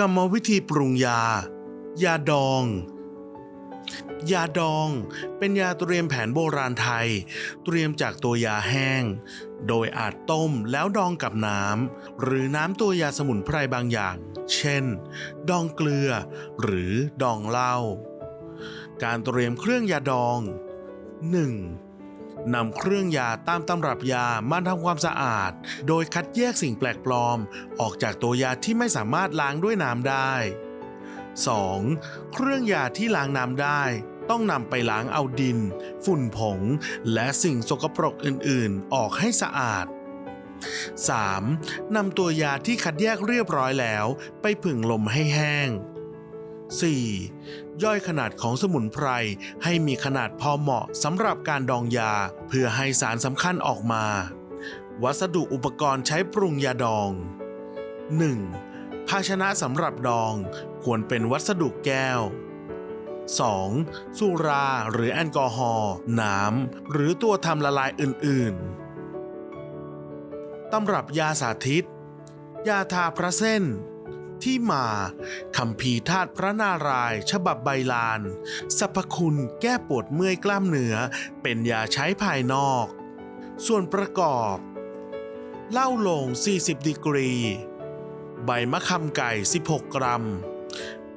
กรรมวิธีปรุงยา ยาดอง ยาดองเป็นยาเตรียมแผนโบราณไทย เตรียมจากตัวยาแห้ง โดยอาจต้มแล้วดองกับน้ำหรือน้ำตัวยาสมุนไพรบางอย่าง เช่น ดองเกลือ หรือดองเหล้าการเตรียมเครื่องยาดอง 1. นำเครื่องยาตามตำรับยามาทำความสะอาด โดยคัดแยกสิ่งแปลกปลอม ออกจากตัวยาที่ไม่สามารถล้างด้วยน้ำได้ 2. เครื่องยาที่ล้างน้ำได้ต้องนำไปล้างเอาดิน ฝุ่นผง และสิ่งสกปรกอื่นๆ ออกให้สะอาด 3. นำตัวยาที่คัดแยกเรียบร้อยแล้ว ไปผึ่งลมให้แห้ง 4. ย่อยขนาดของสมุนไพรให้มีขนาดพอเหมาะสำหรับการดองยา เพื่อให้สารสำคัญออกมา วัสดุอุปกรณ์ใช้ปรุงยาดอง 1. ภาชนะสำหรับดองควรเป็นวัสดุแก้ว 2. สุราหรือแอลกอฮอล์น้ำหรือตัวทำละลายอื่น ๆ ตำรับยาสาธิต ยาทาพระเส้น ที่มาคำพีธาตุพระนารายณ์ฉบับใบลาน สรรพคุณแก้ปวดเมื่อยกล้ามเนื้อ เป็นยาใช้ภายนอก ส่วนประกอบ เหล้าโลง 40 ดีกรี ใบมะขามไก่ 16 กรัม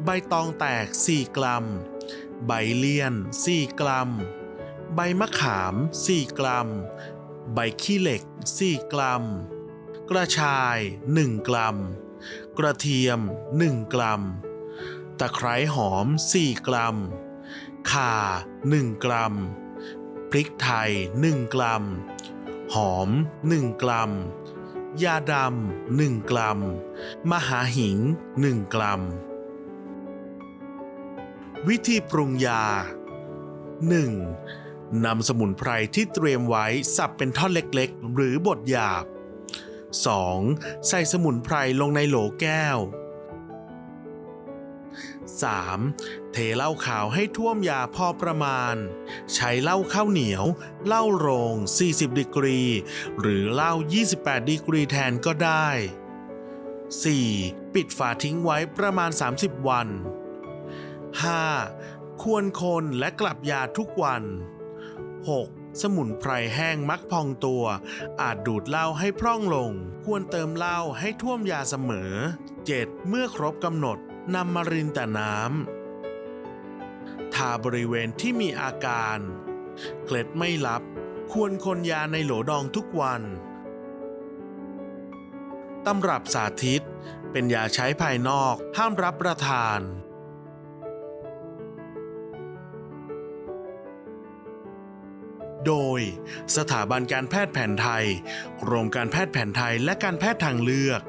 ใบตองแตก 4 กรัม ใบเลี่ยน 4 กรัม ใบมะขาม 4 กรัม ใบขี้เหล็ก 4 กรัม กระชาย 1 กรัม กระเทียม 1 กรัม ตะไคร้หอม 4 กรัม ข่า 1 กรัม พริกไทย 1 กรัม หอม 1 กรัม ยาดำ 1 กรัม มหาหิง 1 กรัม วิธีปรุงยา 1. นำสมุนไพรที่เตรียมไว้สับเป็นท่อนเล็กๆ หรือบดหยาบ 2. ใส่สมุนไพรลงในโหลแก้ว 3. เทเหล้าขาวให้ท่วมยาพอประมาณ ใช้เหล้าข้าวเหนียวเหล้าโรง 40 ดีกรี หรือเหล้า 28 ดีกรีแทนก็ได้ 4. ปิดฝาทิ้งไว้ประมาณ 30 วัน 5. ควรคนและกลับยาทุกวัน 6. สมุนไพรแห้งมักพองตัว อาจดูดเหล้าให้พร่องลง ควรเติมเหล้าให้ท่วมยาเสมอ 7. เมื่อครบกำหนดนำมารินแต่น้ำทาบริเวณที่มีอาการ เคล็ดไม่ลับ ควรคนยาในโหลดองทุกวันตำรับสาธิต เป็นยาใช้ภายนอกห้ามรับประทาน โดย สถาบันการแพทย์แผนไทย กรมการแพทย์แผนไทยและการแพทย์ทางเลือก